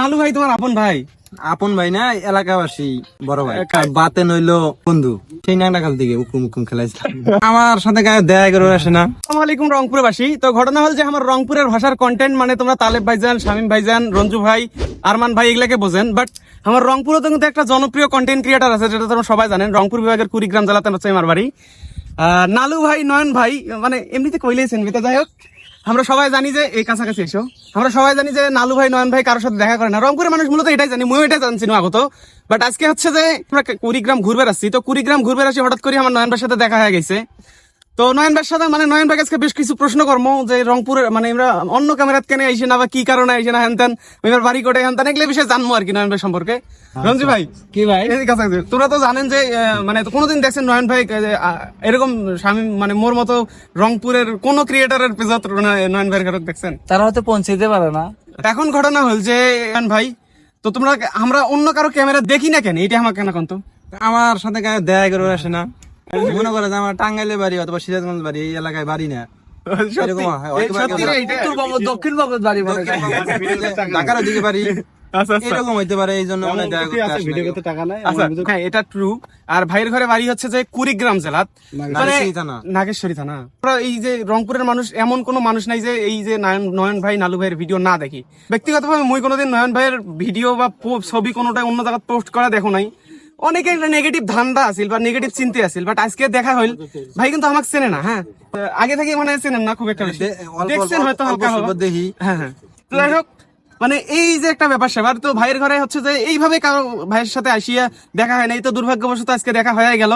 নালু ভাই তোমার আপন ভাই? আপন ভাই না এলাকাবাসী বড় ভাই। বাতে নইলো বন্ধু। সেই নাংটা খাল থেকে উকুম উকুম খেলাইছিলাম। আমার সাথে গায়ে দেখা করে আসে না। আসসালামু আলাইকুম রংপুরবাসী। তো ঘটনা হল যে আমার রংপুরের ভাষার কন্টেন্ট মানে তোমরা তালেব ভাইজান শামীম ভাইজান রঞ্জু ভাই আরমান ভাই এগুলাকে বোঝেন। বাট আমার রংপুরে তো কিন্তু একটা জনপ্রিয় কন্টেন্ট ক্রিয়েটার আছে যেটা তোমরা সবাই জানেন। রংপুর বিভাগের কুড়িগ্রাম জেলাতে হচ্ছে আমার বাড়ি। আহ, নালু ভাই নয়ন ভাই মানে এমনিতে কইলেছেন বিতা যাই হোক আমরা সবাই জানি যে এই কাছাকাছি এসো। আমরা সবাই জানি যে নালু ভাই, নয়ন ভাই কারোর সাথে দেখা করে না। রংপুরের মানুষ মূলত এটাই জানি, ময়ও এটাই জানছি আগত। বাট আজকে হচ্ছে যে আমরা কুড়িগ্রাম ঘুরবে আসছি। তো কুড়িগ্রাম ঘুরবে আসি, হঠাৎ করে আমার নয়ন ভাইয়ের সাথে দেখা হয়ে গেছে। তো নয়ন ভাইয়ের সাথে মানে নয়ন ভাই আজকে বেশ কিছু প্রশ্ন কর্ম যে রংপুরের মানে আমরা অন্য ক্যামেরাত কেন আইসে না বা কি কারণে আইসে না হ্যান ত্যান এবার বাড়ি কোটে হ্যান ত্যান এগুলো বিষয়ে জানব আর কি নয়ন ভাই সম্পর্কে। রঞ্জি ভাই? কি ভাই? তোমরা তো জানেন যে মানে কোনোদিন দেখছেন নয়ন ভাই এরকম স্বামী মানে মোর মতো রংপুরের কোন ক্রিয়েটারের পেজত নয়ন ভাইয়ের ঘরত দেখছেন? তারা হয়তো পৌঁছাইতে পারে না। এখন ঘটনা হল যে নয়ন ভাই তো তোমরা আমরা অন্য কারও ক্যামেরা দেখি না কেন? এটা আমাকে কেন কন্ত আমার সাথে গায়ে দেখা করে আসে না। মনে করে যে আমার টাঙ্গাইলে বাড়ি অথবা সিরাজগঞ্জ বাড়ি এই এলাকায় বাড়ি না। আর ভাইয়ের ঘরে বাড়ি হচ্ছে যে কুড়িগ্রাম জেলাত মানে নাগেশ্বরী থানা। এই যে রংপুরের মানুষ এমন কোনো মানুষ নাই যে এই যে নয়ন নয়ন ভাই নালু ভাইয়ের ভিডিও না দেখি। ব্যক্তিগতভাবে মুই কোনোদিন নয়ন ভাইয়ের ভিডিও বা পো- ছবি কোনোটা অন্য জায়গায় পোস্ট করা দেখো নাই। অনেকে একটা নেগেটিভ ধান্দা আছিল বা নেগেটিভ চিন্তা আছিল বাট আজকে দেখা হইল। ভাই কিন্তু আমাকে চেনে না হ্যাঁ? আগে থেকে মানে চেনেন না খুব একটা দেখছেন হয়তো হালকা স্বল্প দেখি। হ্যাঁ হ্যাঁ। যাই হোক মানে এই যে একটা ব্যাপার স্যাপার তো ভাইয়ের ঘরে হচ্ছে যে এইভাবে কারও ভাইয়ের সাথে আসিয়া দেখা হয় না এই তো দুর্ভাগ্যবশত আজকে দেখা হয়ে গেল।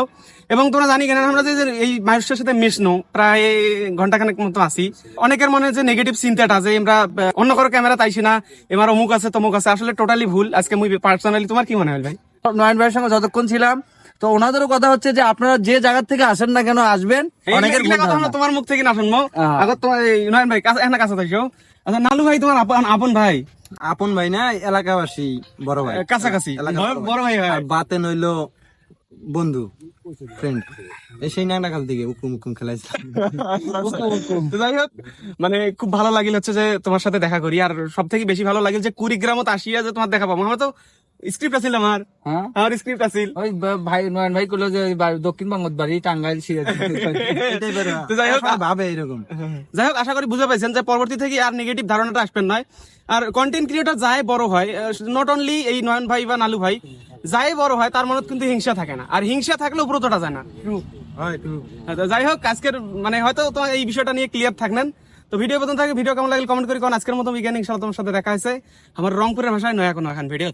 এবং তোমরা জানি কেন আমরা যে যে এই মানুষের সাথে মিশনো প্রায় ঘন্টাখানেক মতো আসি অনেকের মনে যে নেগেটিভ চিন্তাটা যে আমরা অন্য কারও ক্যামেরা তাইছি না এবার অমুক আছে তমুক আছে আসলে টোটালি ভুল। আজকে মুই পার্সোনালি তোমার কি মনে হয় ভাই? নয়ন ভাইয়ের সঙ্গে যতক্ষণ ছিলাম তো ওনাদেরও কথা হচ্ছে যে আপনারা যে জায়গা থেকে আসেন না কেন আসবেন অনেকের অনেকের কথা তোমার মুখ থেকে না শুনব। আগত তোমার নয়ন ভাই কাছে এখানে কাছে থাকছো। আচ্ছা নালু ভাই তোমার আপন আপন ভাই? আপন ভাই না এলাকাবাসী বড় ভাই। কাছাকাছি। বড়- ভাই ভাই। বাতে নইলো বন্ধু। ফ্রেন্ড এই সেই নাংটা খাল থেকে উকুম উকুম খেলাইছিলাম। যাই হোক মানে খুব ভালো লাগিল হচ্ছে যে তোমার সাথে দেখা করি। আর সব থেকে বেশি ভালো লাগিল যে কুড়িগ্রামত আসিয়া যে তোমার দেখা পাবো। আমার তো স্ক্রিপ্ট আছিল আমার। হ্যাঁ? আমার স্ক্রিপ্ট আছিল। ওই ভাই নয়ন ভাই করল যে বাড়ি- টাঙ্গাইল তো যাই হোক ভাবে এরকম। যাই হোক আশা করি বুঝে পাইছেন যে পরবর্তী থেকে আর নেগেটিভ ধারণাটা আসবেন নয়। আর কন্টেন্ট ক্রিয়েটর যাই বড় হয় নট অনলি এই নয়ন ভাই বা নালু ভাই যাই বড় হয় তার মনে কিন্তু হিংসা থাকে না। আর হিংসা থাকলে উপরতটা যায় না। হয় আচ্ছা, যাই হোক আজকের মানে হয়তো তোমার এই বিষয়টা নিয়ে ক্লিয়ার থাকলেন তো ভিডিও প্রথম থাকে ভিডিও কেমন লাগলে কমেন্ট করি কারণ আজকের মতো বিজ্ঞানী ইনশাল্লাহ তোমার সাথে দেখা হয়েছে। আমার রংপুরের ভাষায় নয়া কোনো এখন ভিডিও